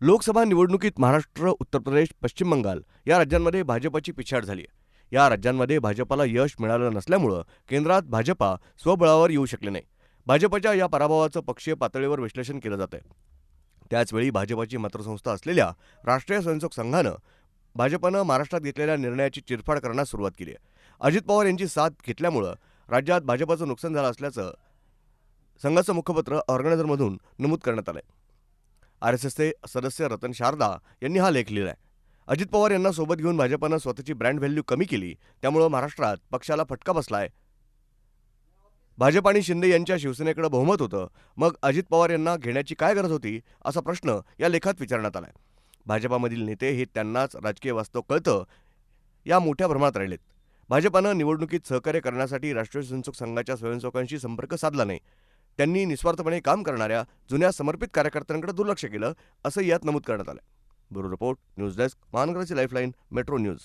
लोकसभा निवडणुकीत महाराष्ट्र उत्तर प्रदेश पश्चिम बंगाल या राज्यांमध्ये भाजपची पिछाड झाली आहे या राज्यांमध्ये भाजपाला यश मिळालं नसल्यामुळं केंद्रात भाजपा स्वबळावर येऊ शकले नाही. भाजपच्या या पराभवाचं पक्षीय पातळीवर विश्लेषण केलं जात आहे त्याचवेळी भाजपची मतसंस्था असलेल्या राष्ट्रीय स्वयंसेवक संघानं भाजपनं महाराष्ट्रात घेतलेल्या निर्णयाची चिरफाड करण्यास सुरुवात केली आहे अजित पवार यांची साथ घेतल्यामुळं राज्यात भाजपचं नुकसान झालं असल्याचं संघाचं मुखपत्र ऑर्गनायझरमधून नमूद करण्यात आलंय. आर एस एसचे सदस्य रतन शारदा यांनी हा लेख लिहिलाय. अजित पवार यांना सोबत घेऊन भाजपानं स्वतःची ब्रँड व्हॅल्यू कमी केली त्यामुळं महाराष्ट्रात पक्षाला फटका बसलाय. भाजप आणि शिंदे यांच्या शिवसेनेकडे बहुमत होतं मग अजित पवार यांना घेण्याची काय गरज होती असा प्रश्न या लेखात विचारण्यात आलाय. भाजपामधील नेते हे त्यांनाच राजकीय वास्तव कळतं या मोठ्या भ्रमात राहिलेत. भाजपानं निवडणुकीत सहकार्य करण्यासाठी राष्ट्रीय स्वयंसेवक संघाच्या स्वयंसेवकांशी संपर्क साधला नाही. त्यांनी निस्वार्थपणे काम करणाऱ्या जुन्या समर्पित कार्यकर्त्यांकडे दुर्लक्ष केलं असं यात नमूद करण्यात आलं ब्युरो रिपोर्ट न्यूज डेस्क महानगराची लाईफलाईन मेट्रो न्यूज.